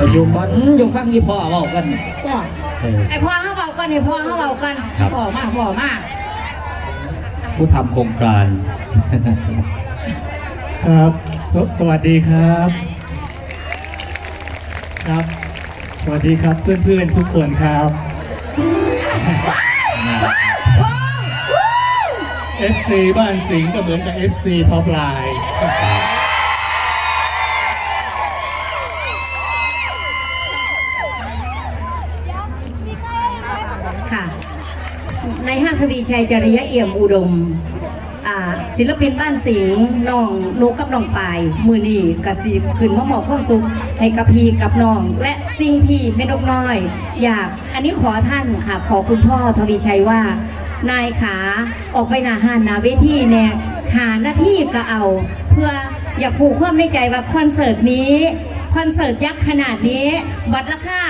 ก็อยู่ก่อนอยู่ฟังยี่พ่อเว้ากันก็เออไอพ่อเขาเบากันไอพ่อเขาเบากันครับพ่อมากพ่อมากผู้ทำโครงการ ครับสสวัสดีครับ ครับ สวัสดีครับเพื่อนๆทุกคนครับ FC บ้านสิงห์ก็เหมือนกับ FC ท็อปไลน์ ค่ะ ในห้างทวีชัยจริยะเอี่ยมอุดม ศิลปินบ้านสิงห์น้องนุกกับน้องปาย มือนีกับสีขึ้นมะหมอบข้อสุขให้กับพีกับน้อง และสิ่งที่ไม่นกน้อย อยากอันนี้ขอท่านค่ะ ขอคุณพ่อทวีชัยว่านายขาออกไปหนาหานหนาเวทีแน่หาหน้าที่ก็เอา เพื่ออย่าผูกความในใจว่าคอนเสิร์ตนี้คอนเสิร์ตยักษ์ขนาดนี้ บัตรราคา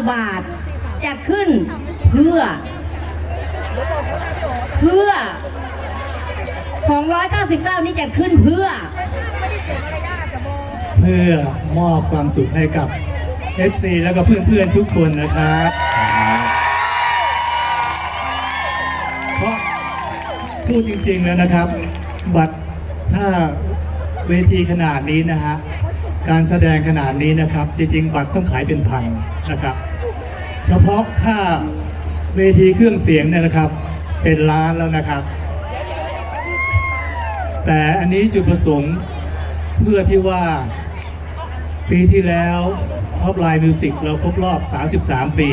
299 บาท จัดขึ้น เพื่อ เพื่อ 299 นี้จัดขึ้นเพื่อ เพื่อมอบความสุขให้กับ FC แล้วก็เพื่อนๆทุกคนนะครับเพราะพูดจริงๆแล้วนะครับ บัตรถ้าเวทีขนาดนี้นะฮะการแสดงขนาดนี้นะครับ จริงๆ บัตรต้องขายเป็นพันนะครับ เฉพาะค่าเวทีเครื่องเสียงเนี่ยนะครับ เป็นล้านแล้วนะครับ แต่อันนี้จุดประสงค์เพื่อที่ว่าปีที่แล้วท็อปไลน์มิวสิกเราครบรอบ 33 ปี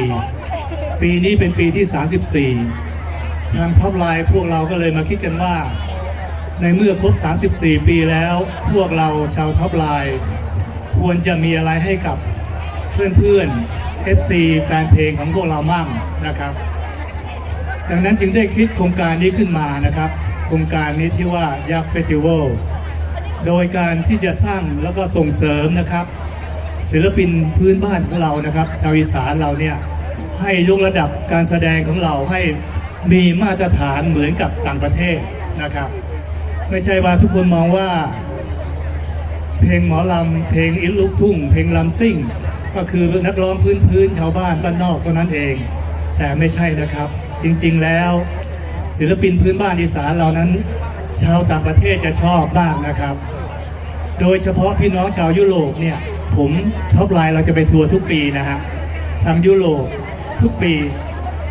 ปีนี้เป็นปีที่ 34 ทางท็อปไลน์พวกเราก็เลยมาคิดกันว่า ในเมื่อครบ 34 ปีแล้ว พวกเราชาวท็อปไลน์ควรจะมีอะไรให้กับเพื่อนๆ FC แฟนเพลงของพวกเรามั่งนะครับ ดังนั้นจึงได้คิดโครงการนี้ขึ้นมานะครับ โครงการนี้ที่ว่ายักษ์เฟสติวัลโดยการที่จะสร้างแล้วก็ส่งเสริมนะครับ ศิลปินพื้นบ้านของเรานะครับ ชาวอีสานเราเนี่ยให้ยกระดับการแสดงของเราให้มีมาตรฐานเหมือนกับต่างประเทศนะครับ ไม่ใช่ว่าทุกคนมองว่า เพลงหมอลำเพลงอิลูกทุ่ง เพลงลำซิ่ง ก็คือนักร้องพื้นพื้นๆชาวบ้านบ้านนอกเท่านั้นเอง แต่ไม่ใช่นะครับ จริงๆแล้ว ศิลปินพื้นบ้านอีสานเรานั้น ชาวต่างประเทศจะชอบมากนะครับ โดยเฉพาะพี่น้องชาวยุโรปเนี่ยผมท็อปไลน์เราจะไปทัวร์ทุกปีนะฮะทางยุโรปทุกปี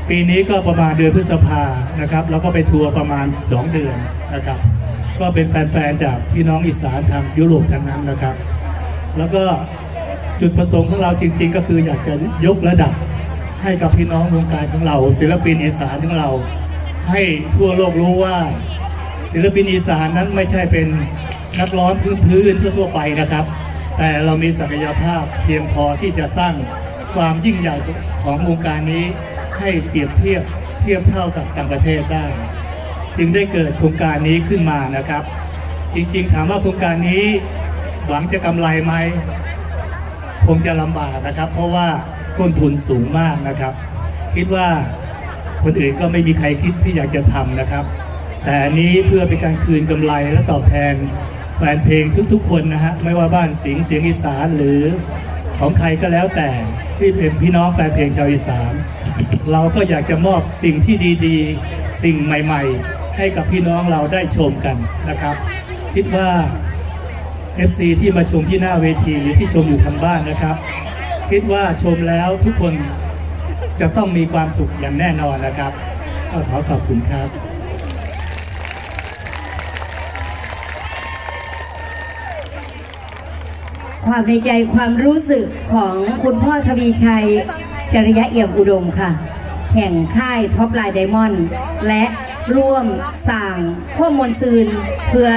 ปีนี้ก็ประมาณเดือนพฤษภานะครับแล้วก็ไปทัวร์ประมาณ 2 เดือนนะครับ ก็เป็นแฟนๆจากพี่น้องอีสานทางยุโรปทั้งนั้นนะครับ แล้วก็ จุดประสงค์ของเราจริง ๆ ก็คืออยากจะยกระดับให้กับพี่น้องวงการของเรา ศิลปินอีสานของเรา ให้ทั่วโลกรู้ว่า ศิลปินอีสานนั้นไม่ใช่เป็นนักร้องพื้นๆทั่ว ๆ ไปนะครับ แต่เรามีศักยภาพเพียงพอที่จะสร้างความยิ่งใหญ่ของวงการนี้ ให้เปรียบเทียบเทียบเท่ากับต่างประเทศได้ จึงได้เกิดโครงการนี้ขึ้นมานะครับ จริงๆ ถามว่าโครงการนี้หวังจะกำไรไหม คงจะลำบากนะครับ เพราะว่าต้นทุนสูงมากนะครับ คิดว่าคนอื่นก็ไม่มีใครคิดที่อยากจะทำนะครับ แต่อันนี้เพื่อเป็นการคืนกำไรและตอบแทนแฟนเพลงทุกๆ คนนะฮะไม่ว่าบ้านสิงห์เสียงอีสานหรือของใครก็แล้วแต่ที่เป็นพี่น้องแฟนเพลงชาวอีสาน เราก็อยากจะมอบสิ่งที่ดีๆ สิ่งใหม่ ๆ ให้กับพี่น้องเราได้ชมกันนะครับ คิดว่า FC ที่มาชมที่หน้าเวทีหรือที่ชมอยู่ทางบ้านนะครับ คิดว่าชมแล้วทุกคนจะต้องมีความสุขอย่างแน่นอนนะครับก็ขอขอบคุณครับความในใจความรู้สึกของคุณพ่อทวีชัย จริยะเอี่ยมอุดมค่ะ แห่งค่ายท็อปไลน์ไดมอนด์และร่วมสร้างข้อมวลซืนเพื่อ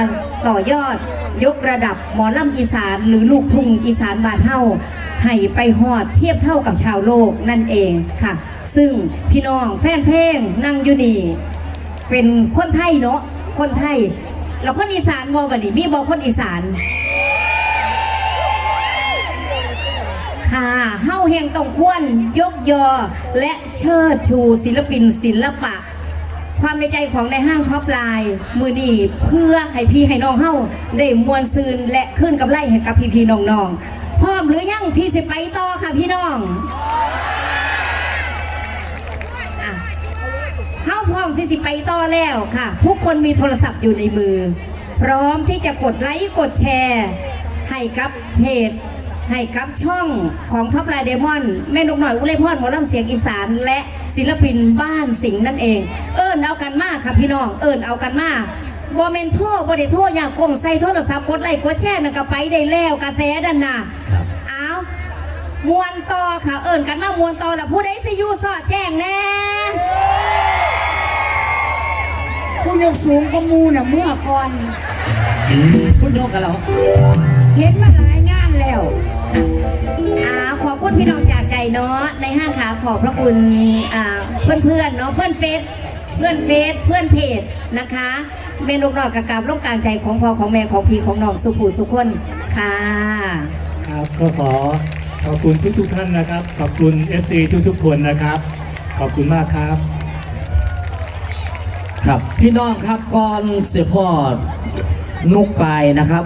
ต่อยอด ยกระดับหมอลำอีสานหรือลูกทุ่งอีสานบานเฮาให้ไปหอดเทียบเท่ากับชาวโลกนั่นเองค่ะ ซึ่งพี่น้องแฟนเพลงนั่งอยู่นี่เป็นคนไทยเนาะคนไทยแล้วคนอีสานบอบัดนี้มีบอคนอีสานค่ะเฮ้าเฮงตองควรยกยอ และเชิดชูศิลปินศิลปะ ความในใจของในห้างท็อปไลน์มือนีเพื่อให้พี่ให้น้องเฮ้าได้มวลซืนและขึ้นกับไล่ให้กับพี่พี่น้องๆพร้อมหรือยังที่สิไปต่อค่ะพี่น้องเข้าพร้อมที่สิไปต่อแล้วค่ะ ทุกคนมีโทรศัพท์อยู่ในมือ พร้อมที่จะกดไลค์กดแชร์ให้กับเพจให้กับช่องของท็อปไลน์เดมอนแม่นกหน่อย อุไรพรหมอลำเสียงอีสาน และศิลปินบ้านสิงห์นั่นเอง เอิญเอากันมากค่ะพี่น้อง เอิญเอากันมากบอเมนโทษบอเดโทษอยากกงใส่โทรศัพท์กดไลค์กดแชร์นั่นก็ไปได้แล้วกระแสดันน่ะครับเอามวนต่อค่ะ เอิญกันมามวนต่อแล้วผู้ใดสิอยูสอดแจ้งแน่ผู้ยกสูงก็มูน่ะเมื่อก่อนพูดโยกกันเราเห็นมาหลายงานแล้วอ่าขอบคุณพี่น้องจากใจ เนาะในห้างขาขอบพระคุณอ่าเพื่อนเพื่อนๆเนาะเพื่อนเฟซเพื่อนเฟซเพื่อนเพจนะคะเมนูนอกกะกราบร่วมกลางใจของพ่อของแม่ของพี่ของน้องสุภูสุคนค่ะครับก็ขอขอบคุณทุกทุกๆท่านนะครับ ขอบคุณ FC ทุกทุกๆคนนะครับ ขอบคุณมากครับ ครับพี่น้องครับก่อนเสียพ่อนุกไปนะครับ